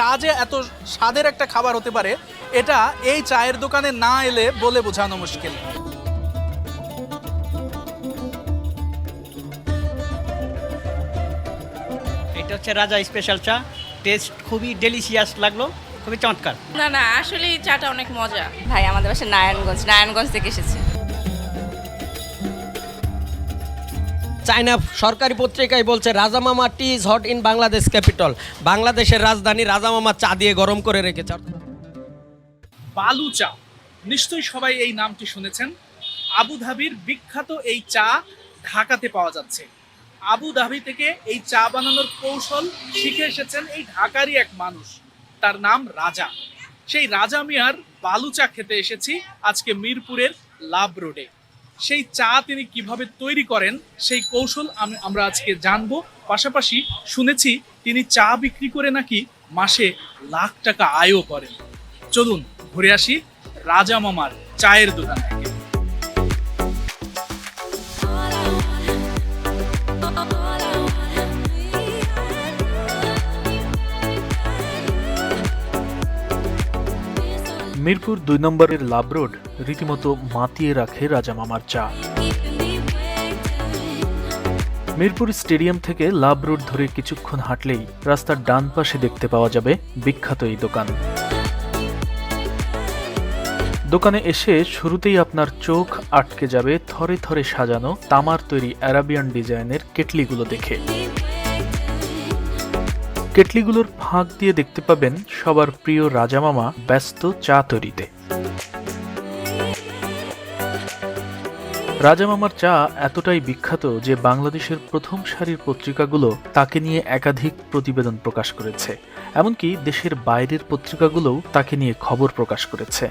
চা যে এত স্বাদের একটা খাবার হতে পারে এটা এই চায়ের দোকানে না এলে বলে বোঝানো মুশকিল। এটা হচ্ছে রাজা স্পেশাল চা। টেস্ট খুবই ডেলিশিয়াস লাগল খুবই চমৎকার। না না আসলে চাটা অনেক মজা। ভাই আমাদের বাসা নারায়ণগঞ্জ নারায়ণগঞ্জ থেকে এসেছে। চায়না সরকারি পত্রিকায় বলছে Rajamama tea is hot in Bangladesh capital. বাংলাদেশের রাজধানী রাজামামা চা দিয়ে গরম করে রেখেছে। বালু চা। নিশ্চয়ই সবাই এই নামটি শুনেছেন। আবুধাবির বিখ্যাত এই চা ঢাকাতে পাওয়া যাচ্ছে। আবুধাবি থেকে এই চা বানানোর কৌশল শিখে এসেছেন এই ঢাকারই এক মানুষ। তার নাম রাজা। সেই রাজা মিয়ার বালু চা খেতে এসেছি আজকে মিরপুরের লাভ রোডে। সেই চা তিনি কীভাবে তৈরি করেন, সেই কৌশল আমি- আমরা আজকে জানব। পাশাপাশি শুনেছি তিনি চা বিক্রি করে নাকি মাসে লাখ টাকা আয়ও করেন। চলুন, ঘুরে আসি রাজা মামার চায়ের দোকান। মিরপুর দুই নম্বরের লাভ রোড রীতিমতো মাতিয়ে রাখে রাজামামার চা। মিরপুর স্টেডিয়াম থেকে লাভ রোড ধরে কিছুক্ষণ হাঁটলেই রাস্তার ডান পাশে দেখতে পাওয়া যাবে বিখ্যাত এই দোকান। দোকানে এসে শুরুতেই আপনার চোখ আটকে যাবে থরে থরে সাজানো তামার তৈরি অ্যারাবিয়ান ডিজাইনের কেটলিগুলো দেখে। কেটলিগুলোর ফাঁক দিয়ে দেখতে পাবেন সবার প্রিয় রাজামামা ব্যস্ত চা তৈরিতে রাজামামার চা এতটাই বিখ্যাত যে বাংলাদেশের প্রথম সারির পত্রিকাগুলো তাকে নিয়ে একাধিক প্রতিবেদন প্রকাশ করেছে। এমনকি দেশের বাইরের পত্রিকাগুলোও তাকে নিয়ে খবর প্রকাশ করেছে।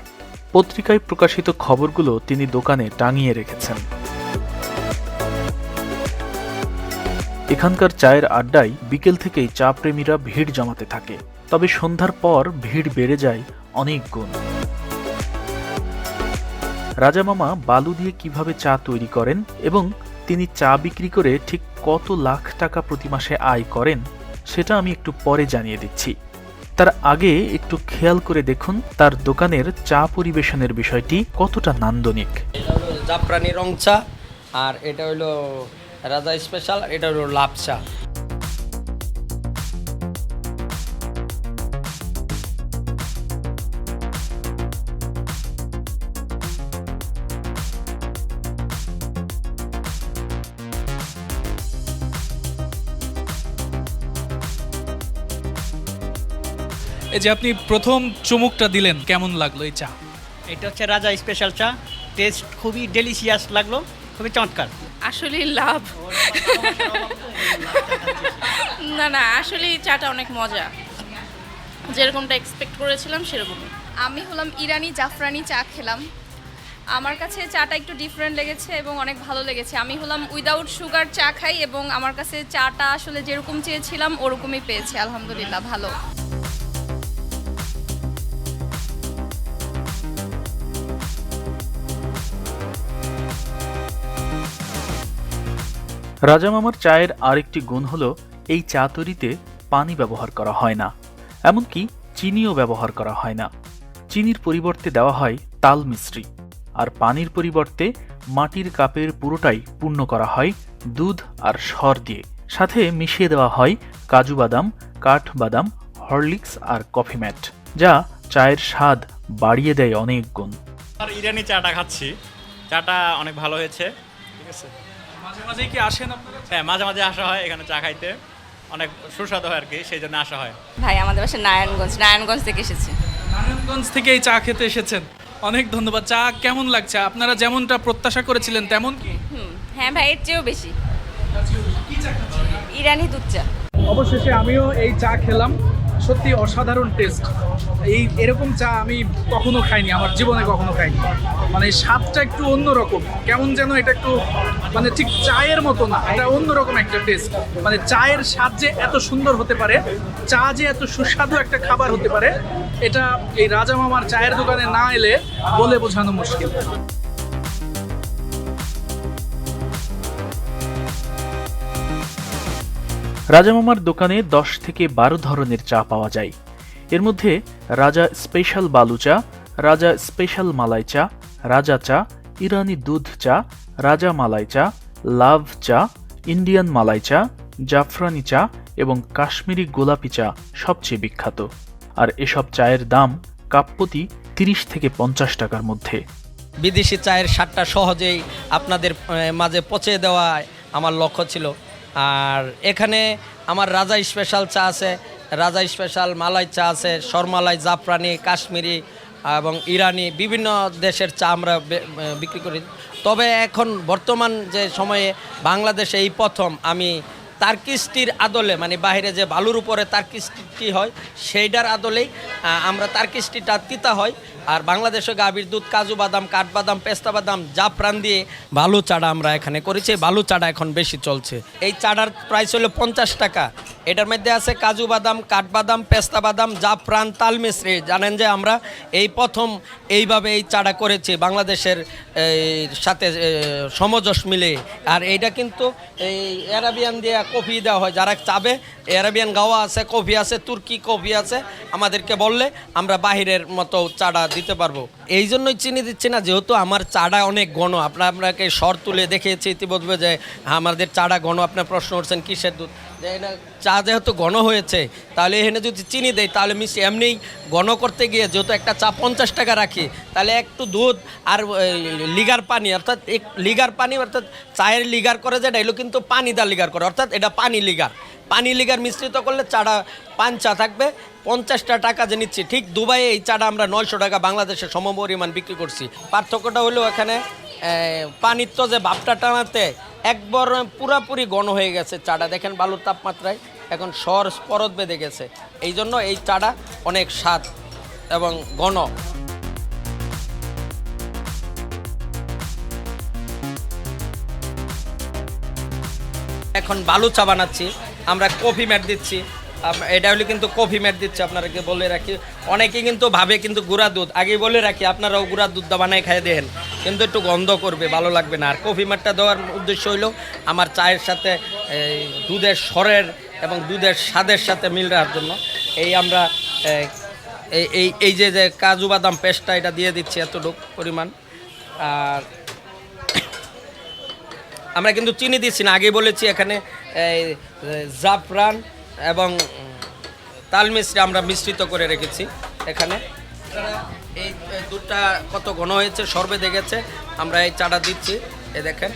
পত্রিকায় প্রকাশিত খবরগুলো তিনি দোকানে টাঙিয়ে রেখেছেন। এখানকার চায়ের আড্ডায় বিকেল থেকেই চা প্রেমীরা ভিড় জমাতে থাকে। তবে সন্ধ্যার পর ভিড় বেড়ে যায় অনেক গুণ। রাজামামা বালু দিয়ে কীভাবে চা তৈরি করেন এবং তিনি চা বিক্রি করে ঠিক কত লাখ টাকা প্রতি মাসে আয় করেন, সেটা আমি একটু পরে জানিয়ে দিচ্ছি। তার আগে একটু খেয়াল করে দেখুন তার দোকানের চা পরিবেশনের বিষয়টি কতটা নান্দনিক। জাফরানি রং চা আর এটা হলো রাজা স্পেশাল এটা হলো লাভ চা এই যে আপনি প্রথম চুমুকটা দিলেন কেমন লাগল এই চা? এটা হচ্ছে রাজা স্পেশাল চা। টেস্ট খুবই ডেলিশিয়াস লাগল খুবই চমৎকার। আসলে লাভ। না না আসলে চাটা অনেক মজা। যেরকমটা এক্সপেক্ট করেছিলাম, সেরকমই। আমি হলাম ইরানি জাফরানি চা খেলাম। আমার কাছে চাটা একটু ডিফারেন্ট লেগেছে এবং অনেক ভালো লেগেছে। আমি হলাম উইদাউট সুগার চা খাই এবং আমার কাছে চাটা আসলে যেরকম চেয়েছিলাম, ওরকমই পেয়েছি। আলহামদুলিল্লাহ, ভালো। রাজামামার চায়ের আরেকটি গুণ হলো এই চা তৈরিতে পানি ব্যবহার করা হয় না, এমনকি চিনিও ব্যবহার করা হয় না। চিনির পরিবর্তে দেওয়া হয় তাল মিশ্রি, আর পানির পরিবর্তে মাটির কাপের পুরোটাই পূর্ণ করা হয় দুধ আর সর দিয়ে। সাথে মিশিয়ে দেওয়া হয় কাজু বাদাম, কাঠ বাদাম, হরলিক্স আর কফি ম্যাট, যা চায়ের স্বাদ বাড়িয়ে দেয় অনেক গুণ। ইরানি চাটা খাচ্ছি। চাটা অনেক ভালো হয়েছে। ঠিক আছে? মাঝে মাঝে কি আসেন আপনারা? হ্যাঁ মাঝে মাঝে আসা হয় এখানে চা খাইতে। অনেক সুস্বাদু হয় আর কি সেই জন্য আসা হয়। ভাই আমাদের বাসা নারায়ণগঞ্জ নারায়ণগঞ্জ থেকে এসেছে। নারায়ণগঞ্জ থেকে এই চা খেতে এসেছেন। অনেক ধন্যবাদ। চা কেমন লাগছে? আপনারা যেমনটা প্রত্যাশা করেছিলেন তেমন কি? হুম হ্যাঁ ভাই এর চেয়েও বেশি। ইরানি দুধ চা। অবশেষে আমিও এই চা খেলাম। সত্যি অসাধারণ টেস্ট। এই এরকম চা আমি কখনো খাইনি, আমার জীবনে কখনো খাইনি। মানে স্বাদটা একটু অন্যরকম। কেমন যেন এটা একটু মানে ঠিক চায়ের মতো না, এটা অন্যরকম একটা টেস্ট। মানে চায়ের স্বাদ যে এত সুন্দর হতে পারে, চা যে এত সুস্বাদু একটা খাবার হতে পারে, এটা এই রাজা মামার চায়ের দোকানে না এলে বলে বোঝানো মুশকিল। রাজামামার দোকানে দশ থেকে বারো ধরনের চা পাওয়া যায়। এর মধ্যে রাজা স্পেশাল বালু চা, রাজা স্পেশাল মালাই চা, রাজা চা, ইরানি দুধ চা, রাজা মালাই চা, লাভ চা, ইন্ডিয়ান মালাই চা, জাফরানি চা এবং কাশ্মীরি গোলাপি চা সবচেয়ে বিখ্যাত। আর এসব চায়ের দাম কাপ্পতি তিরিশ থেকে পঞ্চাশ টাকার মধ্যে। বিদেশি চায়ের স্বাদটা সহজেই আপনাদের মাঝে পৌঁছে দেওয়া আমার লক্ষ্য ছিল। আর এখানে আমার রাজা স্পেশাল চা আছে, রাজা স্পেশাল মালাই চা আছে সরমালাই জাফরানি, কাশ্মীরি এবং ইরানি বিভিন্ন দেশের চা আমরা বিক্রি করি। তবে এখন বর্তমান যে সময়ে বাংলাদেশে এই প্রথম আমি তার্কিস্টির আদলে মানে বাইরে যে বালুর উপরে তার্কিস্টি হয় সেইটার আদলেই আমরা তার্কিস্টিটা তিতা হয়। আর বাংলাদেশে গাভীর দুধ, কাজু বাদাম কাঠবাদাম পেস্তা বাদাম জাফরান দিয়ে বালু চাড়া আমরা এখানে করেছি। বালু চাড়া এখন বেশি চলছে। এই চাড়ার প্রাইস হলো পঞ্চাশ টাকা। এটার মধ্যে আছে কাজু বাদাম, কাঠবাদাম, পেস্তা বাদাম, জাফরান, তালমিশ্রি। জানেন যে আমরা এই প্রথম এইভাবে এই চাটা করেছি বাংলাদেশের সাথে সমজস মিলে। আর এইটা কিন্তু এই অ্যারাবিয়ান দিয়ে কফি দেওয়া হয়। যারা চাবে, অ্যারাবিয়ান গাওয়া আছে, কফি আছে, তুর্কি কফি আছে, আমাদেরকে বললে আমরা বাহিরের মতো চাটা দিতে পারব। এই জন্যই চিনি দিচ্ছি না, যেহেতু আমার চাটা অনেক ঘন। আপনার আপনাকে স্বর তুলে দেখিয়েছি ইতিমধ্যে যে আমাদের চাটা ঘন। আপনার প্রশ্ন করছেন, কিসের দুধ? চা যেহেতু ঘন হয়েছে, তাহলে এখানে যদি চিনি দেয় তাহলে মিষ্টি এমনি ঘন করতে গিয়ে যেহেতু একটা চা পঞ্চাশ টাকা রাখি, তাহলে একটু দুধ আর লিগার পানি, অর্থাৎ এক, লিগার পানি অর্থাৎ চায়ের লিগার করে যেটা, এগুলো কিন্তু পানি দা লিগার করে, অর্থাৎ এটা পানি লিগার। পানি লিগার মিশ্রিত করলে চাটা, পান চা থাকবে, পঞ্চাশটা টাকা যে নিচ্ছি, ঠিক দুবাইয়ে এই চাটা আমরা নয়শো টাকা বাংলাদেশে সমপরিমাণ বিক্রি করছি। পার্থক্যটা হলো এখানে পানির তো যে ভাবটা টানাতে একবার পুরাপুরি ঘন হয়ে গেছে চাটা। দেখেন বালুর তাপমাত্রায় এখন সর পরত বেঁধে গেছে। এই জন্য এই চাটা অনেক স্বাদ এবং ঘন। এখন বালু চা বানাচ্ছি। আমরা কফি ম্যাট দিচ্ছি। এটা হলে কিন্তু কফি ম্যাট দিচ্ছে আপনাদেরকে বলে রাখি। অনেকে কিন্তু ভাবে কিন্তু গুঁড়া দুধ। আগে বলে রাখি, আপনারাও গুঁড়া দুধটা বানাই খাই দেখেন কিন্তু একটু গন্ধ করবে ভালো লাগবে না। আর কফি ম্যাটটা দেওয়ার উদ্দেশ্য হইল আমার চায়ের সাথে এই দুধের স্বরের এবং দুধের স্বাদের সাথে মিল রাখার জন্য। এই আমরা এই, এই যে যে কাজু বাদাম পেস্টটা এটা দিয়ে দিচ্ছি এতটুকু পরিমাণ। আর আমরা কিন্তু চিনি দিচ্ছি না আগে বলেছি এখানে জাফরান এবং তাল মিশ্রি আমরা মিশ্রিত করে রেখেছি এখানে। এই দুধটা কত ঘন হয়েছে সর্বে দেখেছে। আমরা এই চাটা দিচ্ছি, এ দেখেন।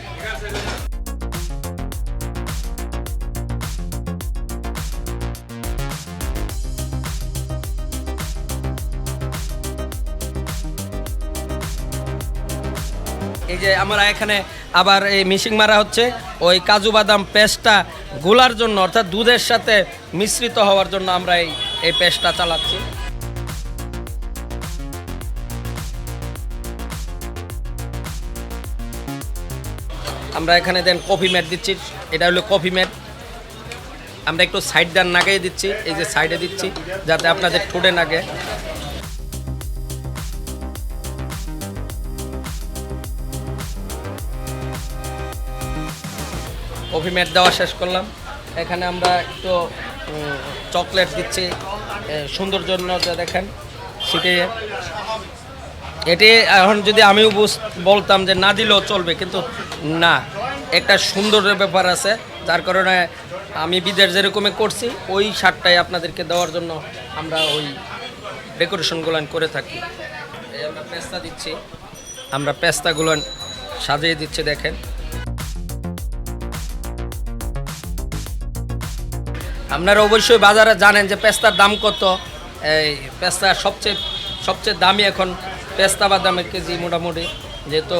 এই যে আমরা এখানে আবার এই মিশিং মারা হচ্ছে, ওই কাজু বাদাম পেস্টটা গোলার জন্য, অর্থাৎ দুধের সাথে মিশ্রিত হওয়ার জন্য আমরা এই এই পেস্টটা চালাচ্ছি। আমরা এখানে দেন কফি ম্যাট দিচ্ছি। এটা হলো কফি ম্যাট। আমরা একটু সাইড ডান নাগিয়ে দিচ্ছি এই যে সাইডে দিচ্ছি যাতে আপনাদের ঠোঁটে নাগে। কফি ম্যাট দেওয়া শেষ করলাম। এখানে আমরা একটু চকলেট দিচ্ছি এ, সৌন্দর্য জন্য যে দেখেন সিটে এটি এখন যদি আমিও বলতাম যে না দিলেও চলবে, কিন্তু না, একটা সুন্দর ব্যাপার আছে। যার কারণে আমি বিদেশ যেরকমই করছি, ওই শার্টটাই আপনাদেরকে দেওয়ার জন্য আমরা ওই ডেকোরেশনগুলো করে থাকি। আমরা পেস্তা দিচ্ছি। আমরা পেস্তাগুলো সাজিয়ে দিচ্ছি, দেখেন। আপনারা অবশ্যই বাজারে জানেন যে পেস্তার দাম কত। এই পেস্তা সবচেয়ে সবচেয়ে দামি এখন পেস্তা বাদামের কেজি মোটামুটি, যেহেতু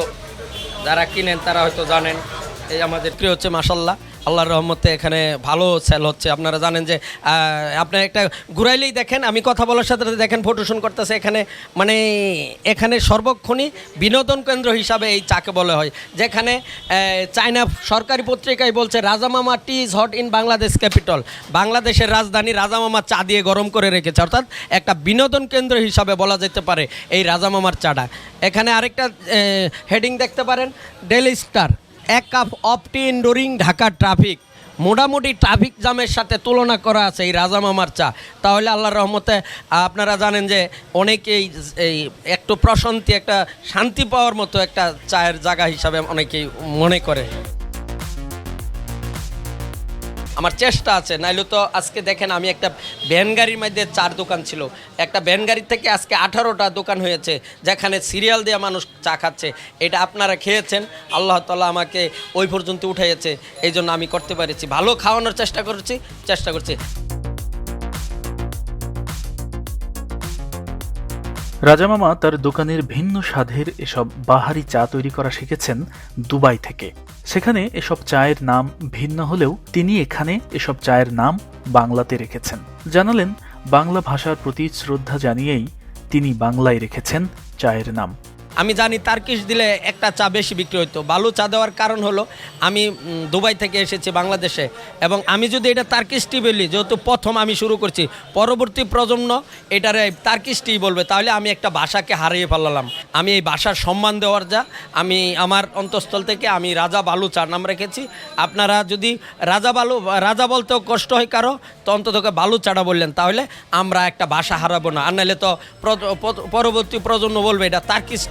যারা কিনেন তারা হয়তো জানেন। এই আমাদের প্রিয় হচ্ছে মাসাল্লাহ আল্লাহর রহমতে এখানে ভালো সেল হচ্ছে। আপনারা জানেন যে আপনার একটা ঘুরাইলেই দেখেন, আমি কথা বলার সাথে সাথে দেখেন ফটোশুট করতেছে এখানে। মানে এখানে সর্বক্ষণই বিনোদন কেন্দ্র হিসাবে এই চাকে বলা হয়। যেখানে চায়না সরকারি পত্রিকায় বলছে Rajamama tea is hot in Bangladesh capital. বাংলাদেশের রাজধানী রাজামামা চা দিয়ে গরম করে রেখেছে। অর্থাৎ একটা বিনোদন কেন্দ্র হিসাবে বলা যেতে পারে এই রাজামামার চাটা। এখানে আরেকটা হেডিং দেখতে পারেন ডেলি স্টার। এক cup opt-in during Dhaka traffic. মোটামুটি ট্রাফিক জামের সাথে তুলনা করা আছে এই রাজা মামার চা। তাহলে আল্লাহর রহমতে, আপনারা জানেন যে অনেকেই এই একটু প্রশান্তি, একটা শান্তি পাওয়ার মতো একটা চায়ের জায়গা হিসাবে অনেকেই মনে করে। আমার চেষ্টা আছে, নাইলে তো আজকে দেখেন আমি একটা ভ্যান গাড়ির মধ্যে চার দোকান ছিল। একটা ভ্যান গাড়ির থেকে আজকে আঠারোটা দোকান হয়েছে, যেখানে সিরিয়াল দিয়ে মানুষ চা খাচ্ছে। এটা আপনারা খেয়েছেন, আল্লাহ তালা আমাকে ওই পর্যন্ত উঠাইছে এই জন্য আমি করতে পেরেছি। ভালো খাওয়ানোর চেষ্টা করছি চেষ্টা করছি। রাজামামা তার দোকানের ভিন্ন স্বাদের এসব বাহারি চা তৈরি করা শিখেছেন দুবাই থেকে। সেখানে এসব চায়ের নাম ভিন্ন হলেও তিনি এখানে এসব চায়ের নাম বাংলাতে রেখেছেন। জানালেন, বাংলা ভাষার প্রতি শ্রদ্ধা জানিয়েই তিনি বাংলায় রেখেছেন চায়ের নাম। আমি জানি তার্কিশ দিলে একটা চা বেশি বিক্রি হতো বালু চা দেওয়ার কারণ হলো, আমি দুবাই থেকে এসেছি বাংলাদেশে এবং আমি যদি এটা তার্কিশ বলি, যেহেতু প্রথম আমি শুরু করছি, পরবর্তী প্রজন্ম এটারে তার্কিশ বলবে, তাহলে আমি একটা ভাষাকে হারিয়ে ফেলালাম। আমি এই ভাষার সম্মান দেওয়ার যা, আমি আমার অন্তঃস্থল থেকে আমি রাজা বালু চার নাম রেখেছি। আপনারা যদি রাজা বালু, রাজা বলতেও কষ্ট হয় কারও, তো অন্তত বালু চাটা বললেন, তাহলে আমরা একটা ভাষা হারাবো না। আর নাহলে তো পরবর্তী প্রজন্ম বলবে এটা তার্কিশ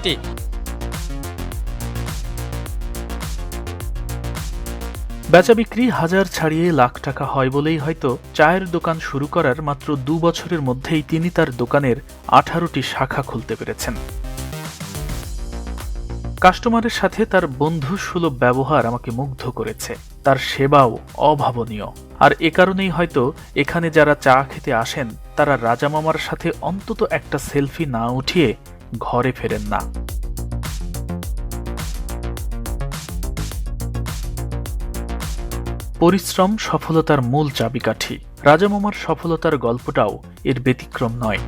বেচা বিক্রি হাজার ছাড়িয়ে লাখ টাকা হয় বলেই হয়তো চায়ের দোকান শুরু করার মাত্র দু বছরের মধ্যেই তিনি তার দোকানের আঠারোটি শাখা খুলতে পেরেছেন। কাস্টমারের সাথে তার বন্ধু সুলভ ব্যবহার আমাকে মুগ্ধ করেছে। তার সেবাও অভাবনীয়। আর এ কারণেই হয়তো এখানে যারা চা খেতে আসেন, তারা রাজামামার সাথে অন্তত একটা সেলফি না উঠিয়ে ঘরে ফেরেন না। পরিশ্রম, সফলতার মূল চাবিকাঠি। রাজামামার সফলতার গল্পটাও এর ব্যতিক্রম নয়।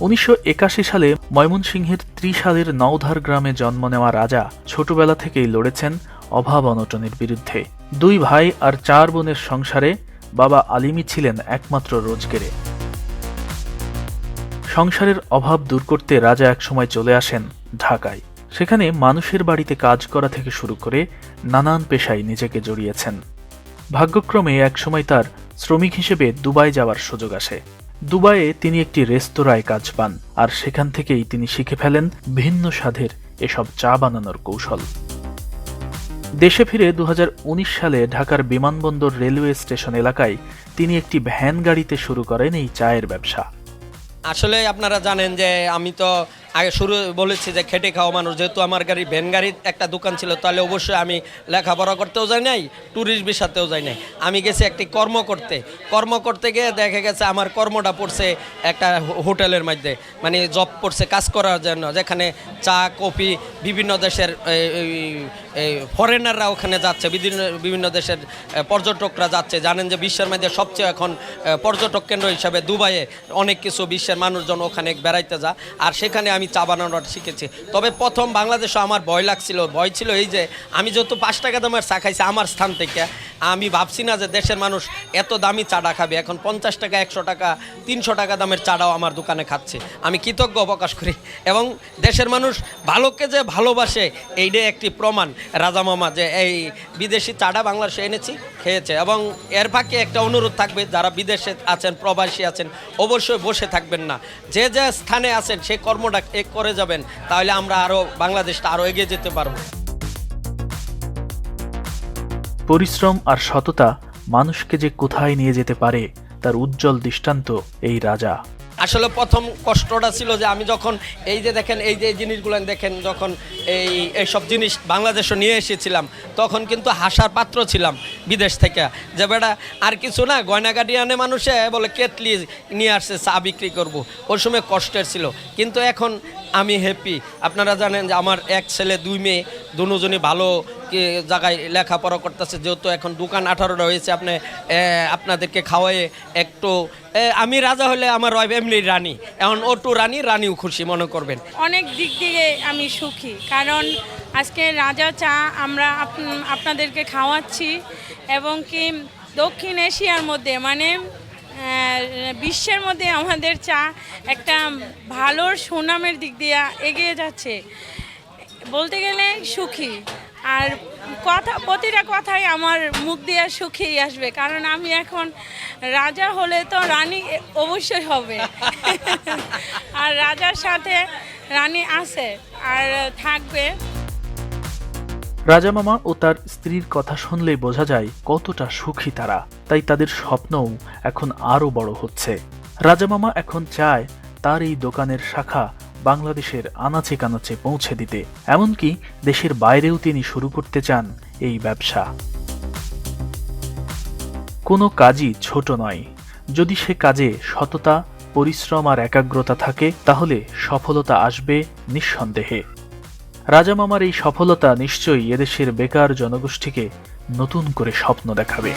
উনিশশো সালে ময়মনসিংহের ত্রিশালের নওধার গ্রামে জন্ম নেওয়া রাজা ছোটবেলা থেকেই লড়েছেন অভাব অনটনের বিরুদ্ধে। দুই ভাই আর চার বোনের সংসারে বাবা আলিমি ছিলেন একমাত্র রোজগেরে। সংসারের অভাব দূর করতে রাজা একসময় চলে আসেন ঢাকায়। সেখানে মানুষের বাড়িতে কাজ করা থেকে শুরু করে নানান পেশায় নিজেকে জড়িয়েছেন। ভাগ্যক্রমে একসময় তার শ্রমিক হিসেবে দুবাই যাওয়ার সুযোগ আসে। দুবাইয়ে তিনি একটি রেস্তোরাঁয় কাজ পান আর সেখান থেকেই তিনি শিখে ফেলেন ভিন্ন স্বাদের এসব চা বানানোর কৌশল। দেশে ফিরে দু হাজার উনিশ সালে ঢাকার বিমানবন্দর রেলওয়ে স্টেশন এলাকায় তিনি একটি ভ্যান গাড়িতে শুরু করেন এই চায়ের ব্যবসা। আসলে আপনারা জানেন যে আমি তো আগে শুরু বলেছি যে খেটে খাওয়া মানুষ, যেহেতু আমার গাড়ি, ভ্যান গাড়ির একটা দোকান ছিল, তাহলে অবশ্যই আমি লেখাপড়া করতেও যাই নাই ট্যুরিস্ট ভিসাতেও যাই নাই। আমি গেছি একটি কর্ম করতে। কর্ম করতে গিয়ে দেখা গেছে আমার কর্মটা পড়ছে একটা হোটেলের মধ্যে মানে জব পড়ছে কাজ করার জন্য, যেখানে চা, কফি, বিভিন্ন দেশের ফরেনাররা ওখানে যাচ্ছে, বিভিন্ন বিভিন্ন দেশের পর্যটকরা যাচ্ছে। জানেন যে বিশ্বের মধ্যে সবচেয়ে এখন পর্যটক কেন্দ্র হিসাবে দুবাইয়ে অনেক কিছু বিশ্বের মানুষজন ওখানে বেড়াইতে যা আর সেখানে আমি চা বানানোটা শিখেছি। তবে প্রথম বাংলাদেশে আমার ভয় লাগছিল। ভয় ছিল এই যে, আমি যত পাঁচ টাকা দামের চা খাইছি আমার স্থান থেকে, আমি ভাবছি না যে দেশের মানুষ এত দামি চাটা খাবে। এখন পঞ্চাশ টাকা, একশো টাকা, তিনশো টাকা দামের চাটাও আমার দোকানে খাচ্ছে। আমি কৃতজ্ঞ প্রকাশ করি। এবং দেশের মানুষ ভালোকে যে ভালোবাসে, এইটাই একটি প্রমাণ। রাজা মামা যে এই বিদেশি চাটা বাংলাদেশে এনেছি, খেয়েছে। এবং এর ফাঁকে একটা অনুরোধ থাকবে, যারা বিদেশে আছেন, প্রবাসী আছেন, অবশ্যই বসে থাকবেন না। যে যে স্থানে আছেন সেই কর্মটা এ করে যাবেন, তাহলে আমরা আরও বাংলাদেশটা আরও এগিয়ে যেতে পারব। পরিশ্রম আর সততা মানুষকে যে কোথায় নিয়ে যেতে পারে, তার উজ্জ্বল দৃষ্টান্ত এই রাজা। আসলে প্রথম কষ্টটা ছিল যে আমি যখন এই যে দেখেন, এই যে জিনিসগুলো দেখেন, যখন এই এইসব জিনিস বাংলাদেশে নিয়ে এসেছিলাম, তখন কিন্তু হাসার পাত্র ছিলাম বিদেশ থেকে। যে বেটা, আর কিছু না গয়নাগাটি আনে মানুষে বলে, কেটলি নিয়ে আসছে, চা বিক্রি করব। ওই সময় কষ্টের ছিল। কিন্তু এখন আমি হ্যাপি আপনারা জানেন যে আমার এক ছেলে, দুই মেয়ে, দুজনই ভালো জায়গায় লেখাপড়া করতেছে? যেহেতু এখন দোকান আঠারোটা হয়েছে, আপনি আপনাদেরকে খাওয়াই একটু আমি রাজা হলে আমার ওয়াইফ রানী। এখন ওটু রানী, রানীও খুশি, মনে করবেন। অনেক দিক দিয়ে আমি সুখী, কারণ আজকে রাজা চা আমরা আপনাদেরকে খাওয়াচ্ছি এবং কি দক্ষিণ এশিয়ার মধ্যে মানে বিশ্বের মধ্যে আমাদের চা একটা ভালো সুনামের দিক দিয়ে এগিয়ে যাচ্ছে। বলতে গেলে সুখী। আর কথা, প্রতিটা কথাই আমার মুখ দিয়ে সুখেই আসবে, কারণ আমি এখন রাজা হলে তো রানী অবশ্যই হবে। আর রাজার সাথে রানী আছে আর থাকবে। রাজা মামা ও তার স্ত্রীর কথা শুনলেই বোঝা যায় কতটা সুখী তারা, তাই তাদের স্বপ্নও এখন আরও বড় হচ্ছে। রাজা মামা এখন চায় তার এই দোকানের শাখা বাংলাদেশের আনাচে কানাচে পৌঁছে দিতে। এমনকি দেশের বাইরেও তিনি শুরু করতে চান এই ব্যবসা। কোনো কাজই ছোট নয়। যদি সে কাজে সততা, পরিশ্রম আর একাগ্রতা থাকে, তাহলে সফলতা আসবে নিঃসন্দেহে। রাজামামার এই সফলতা নিশ্চয়ই এদেশের বেকার জনগোষ্ঠীকে নতুন করে স্বপ্ন দেখাবে।